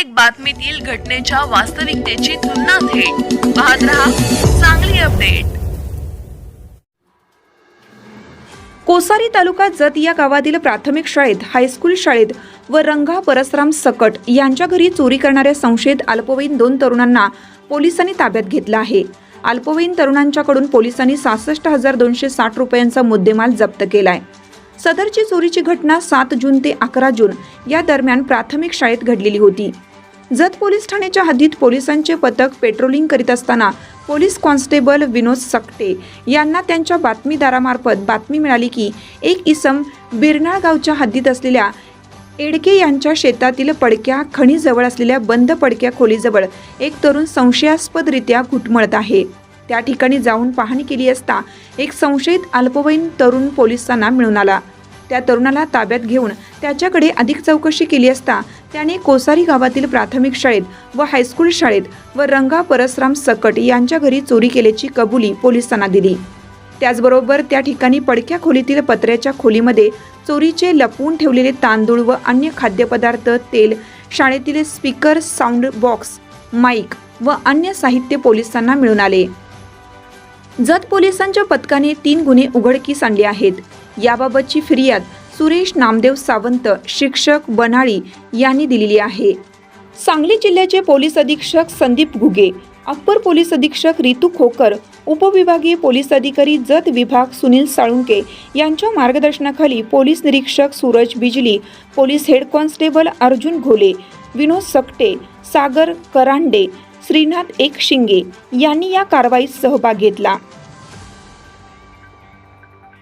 प्रत्येक बातमीतील घटनेच्या वास्तविकतेची तुलना थेट. पाहत रहा चांगली अपडेट. कोसारी तालुका जत या गावातील प्राथमिक शाळेत हायस्कूल शाळेत व रंगा परसराम सकट यांच्या घरी चोरी करणाऱ्या संशयित अल्पवयीन दोन तरुणांना पोलिसांनी ताब्यात घेतलं आहे. अल्पवयीन तरुणांच्याकडून पोलिसांनी सहासष्ट हजार दोनशे साठ रुपयांचा मुद्देमाल जप्त केलाय. सदरची चोरीची घटना सात जून ते अकरा जून या दरम्यान प्राथमिक शाळेत घडलेली होती. जत पोलीस ठाण्याच्या हद्दीत पोलिसांचे पथक पेट्रोलिंग करीत असताना पोलीस कॉन्स्टेबल विनोद सकटे यांना त्यांच्या बातमीदारामार्फत बातमी मिळाली की एक इसम बिरनाळ गावच्या हद्दीत असलेल्या एडके यांच्या शेतातील पडक्या खणीजवळ असलेल्या बंद पडक्या खोलीजवळ एक तरुण संशयास्पदरित्या घुटमळत आहे. त्या ठिकाणी जाऊन पाहणी केली असता एक संशयित अल्पवयीन तरुण पोलिसांना मिळून आला. त्या तरुणाला ताब्यात घेऊन त्याच्याकडे अधिक चौकशी केली असता त्याने कोसारी गावातील प्राथमिक शाळेत व हायस्कूल शाळेत व रंगा परसराम सकट यांच्या घरी चोरी केल्याची कबुली पोलिसांना दिली. त्याचबरोबर त्या ठिकाणी पडक्या खोलीतील पत्र्याच्या खोलीमध्ये चोरीचे लपवून ठेवलेले तांदूळ व अन्य खाद्यपदार्थ तेल शाळेतील स्पीकर साऊंड बॉक्स माईक व अन्य साहित्य पोलिसांना मिळून आले. जत पोलिसांच्या पथकाने तीन गुन्हे उघडकीस आणले आहेत. याबाबतची फिर्याद सुरेश नामदेव सावंत शिक्षक बनाळी यांनी दिलेली आहे. सांगली जिल्ह्याचे पोलीस अधीक्षक संदीप घुगे अप्पर पोलीस अधीक्षक रितू खोकर उपविभागीय पोलीस अधिकारी जत विभाग सुनील साळुंके यांच्या मार्गदर्शनाखाली पोलीस निरीक्षक Suraj Bijli police head constable Arjun Ghole Vinod Sakte सागर करांडे श्रीनाथ एक शिंगे यांनी या कारवाईत सहभाग घेतला.